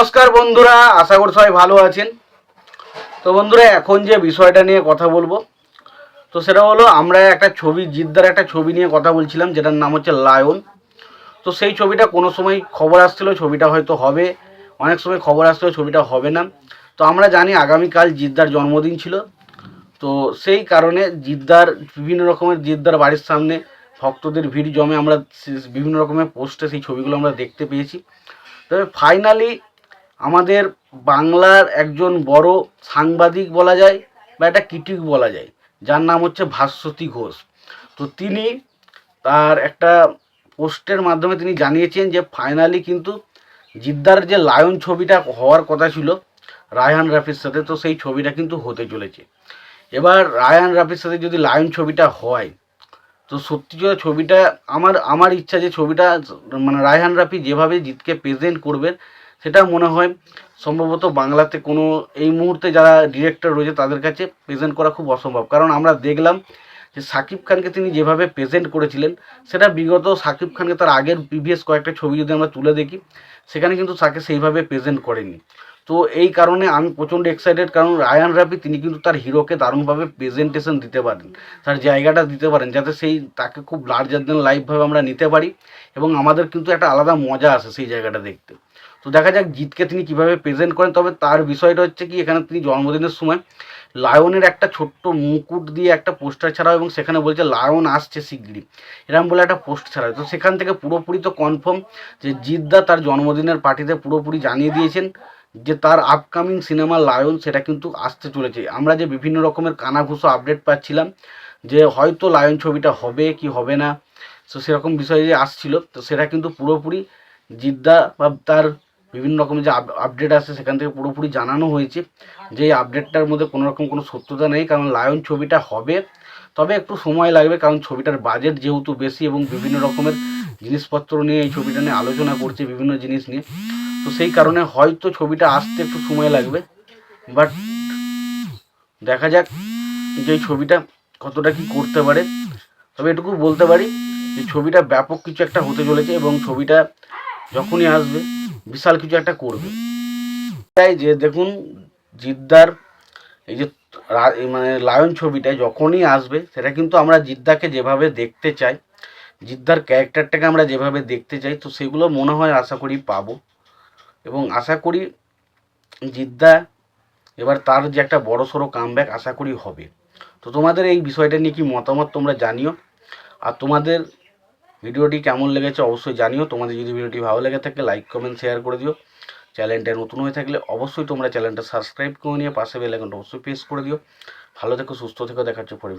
নমস্কার বন্ধুরা, আশা করি সবাই ভালো আছেন। তো বন্ধুরা, এখন যে বিষয়টা নিয়ে কথা বলব, তো সেটা হলো আমরা একটা ছবি, জিদ্দার একটা ছবি নিয়ে কথা বলছিলাম, যেটার নাম হচ্ছে লায়ন। তো সেই ছবিটা কোনো সময় খবর আসছিল, ছবিটা হয়তো হবে, অনেক সময় খবর আসছিল ছবিটা হবে না। তো আমরা জানি আগামীকাল জিদ্দার জন্মদিন ছিল। তো সেই কারণে জিদ্দার, বিভিন্ন রকমের জিদ্দার বাড়ির সামনে ভক্তদের ভিড় জমে আমরা বিভিন্ন রকমের পোস্টে সেই ছবিগুলো আমরা দেখতে পেয়েছি। তবে ফাইনালি আমাদের বাংলার একজন বড় সাংবাদিক বলা যায় বা একটা কিটিক বলা যায়, যার নাম হচ্ছে ভাস্বতী ঘোষ। তো তিনি তার একটা পোস্টের মাধ্যমে তিনি জানিয়েছেন যে, ফাইনালি কিন্তু জিদ্দার যে লায়ন ছবিটা হওয়ার কথা ছিল রায়হান রাফির সাথে, তো সেই ছবিটা কিন্তু হতে চলেছে। এবার রায়হান রাফির সাথে যদি লায়ন ছবিটা হয়, তো সত্যি যদি ছবিটা, আমার আমার ইচ্ছা যে ছবিটা মানে রায়হান রাফি যেভাবে জিতকে প্রেজেন্ট করবেন সেটা মনে হয় সম্ভবত বাংলাতে কোনো এই মুহূর্তে যারা ডিরেক্টর রয়েছে তাদের কাছে প্রেজেন্ট করা খুব অসম্ভব। কারণ আমরা দেখলাম যে সাকিব খানকে তিনি যেভাবে প্রেজেন্ট করেছিলেন, সেটা বিগত সাকিব খানকে তার আগের প্রিভিয়াস কয়েকটা ছবি যদি আমরা তুলে দেখি, সেখানে কিন্তু তাকে সেইভাবে প্রেজেন্ট করেনি। তো এই কারণে আমি প্রচণ্ড এক্সাইটেড কারণ রায়ান রাফি তিনি কিন্তু তার হিরোকে দারুণভাবে প্রেজেন্টেশন দিতে পারেন, তার জায়গাটা দিতে পারেন, যাতে সেই তাকে খুব লার্জার দেন লাইভভাবে আমরা নিতে পারি এবং আমাদের কিন্তু একটা আলাদা মজা আসে সেই জায়গাটা দেখতে। তো দেখা যাক জিতকে তিনি কীভাবে প্রেজেন্ট করেন। তবে তার বিষয়টা হচ্ছে কি, এখানে তিনি জন্মদিনের সময় লায়নের একটা ছোট্ট মুকুট দিয়ে একটা পোস্টার ছাড়াও এবং সেখানে বলছে, লায়ন আসছে শিগগিরই। এরকম বলে একটা পোস্ট ছাড়া তো সেখান থেকে পুরোপুরি তো কনফার্ম যে জিদ্দা তার জন্মদিনের পার্টিতে পুরোপুরি জানিয়ে দিয়েছেন যে তার আপকামিং সিনেমা লায়ন সেটা কিন্তু আসতে চলেছে। আমরা যে বিভিন্ন রকমের কানাঘুষো আপডেট পাচ্ছিলাম যে হয়তো লায়ন ছবিটা হবে কি হবে না, তো সেরকম বিষয় যে আসছিল, তো সেটা কিন্তু পুরোপুরি জিদ্দা বা তার বিভিন্ন রকম যে আপডেট আসে সেখান থেকে পুরোপুরি জানানো হয়েছে যে এই আপডেটটার মধ্যে কোনো রকম কোনো সত্যতা নেই, কারণ লায়ন ছবিটা হবে। তবে একটু সময় লাগবে, কারণ ছবিটার বাজেট যেহেতু বেশি এবং বিভিন্ন রকমের জিনিসপত্র নিয়ে এই ছবিটা নিয়ে আলোচনা করছে বিভিন্ন জিনিস নিয়ে। তো সেই কারণে হয়তো ছবিটা আসতে একটু সময় লাগবে। বাট দেখা যাক যে ছবিটা কতটা কি করতে পারে। তবে এটুকু বলতে পারি যে ছবিটা ব্যাপক কিছু একটা হতে চলেছে এবং ছবিটা যখনই আসবে বিশাল কিছু একটা করবে। তাই যে দেখুন, জিদ্দার এই যে মানে লায়ন ছবিটা যখনই আসবে, সেটা কিন্তু আমরা জিদ্দাকে যেভাবে দেখতে চাই, জিদ্দার ক্যারেক্টারটাকে আমরা যেভাবে দেখতে চাই, তো সেগুলো মনে হয় আশা করি পাবো। এবং আশা করি জিদ্দা এবার তার যে একটা বড় সড়ো কামব্যাক আশা করি হবে। তো তোমাদের এই বিষয়টা নিয়ে কি মতামত তোমরা জানিও? আর তোমাদের ভিডিওটি কেমন লেগেছে অবশ্যই জানিও। তোমাদের যদি ভিডিওটি ভালো লেগে থাকে লাইক কমেন্ট শেয়ার করে দিও। চ্যানেলটা নতুন হয়ে থাকলে অবশ্যই তোমরা চ্যানেলটা সাবস্ক্রাইব করে নিয়ে পাশে বেল আইকনটা অবশ্যই প্রেস করে দিও। ভালো থেকো, সুস্থ থেকো, দেখাচ্ছে পরে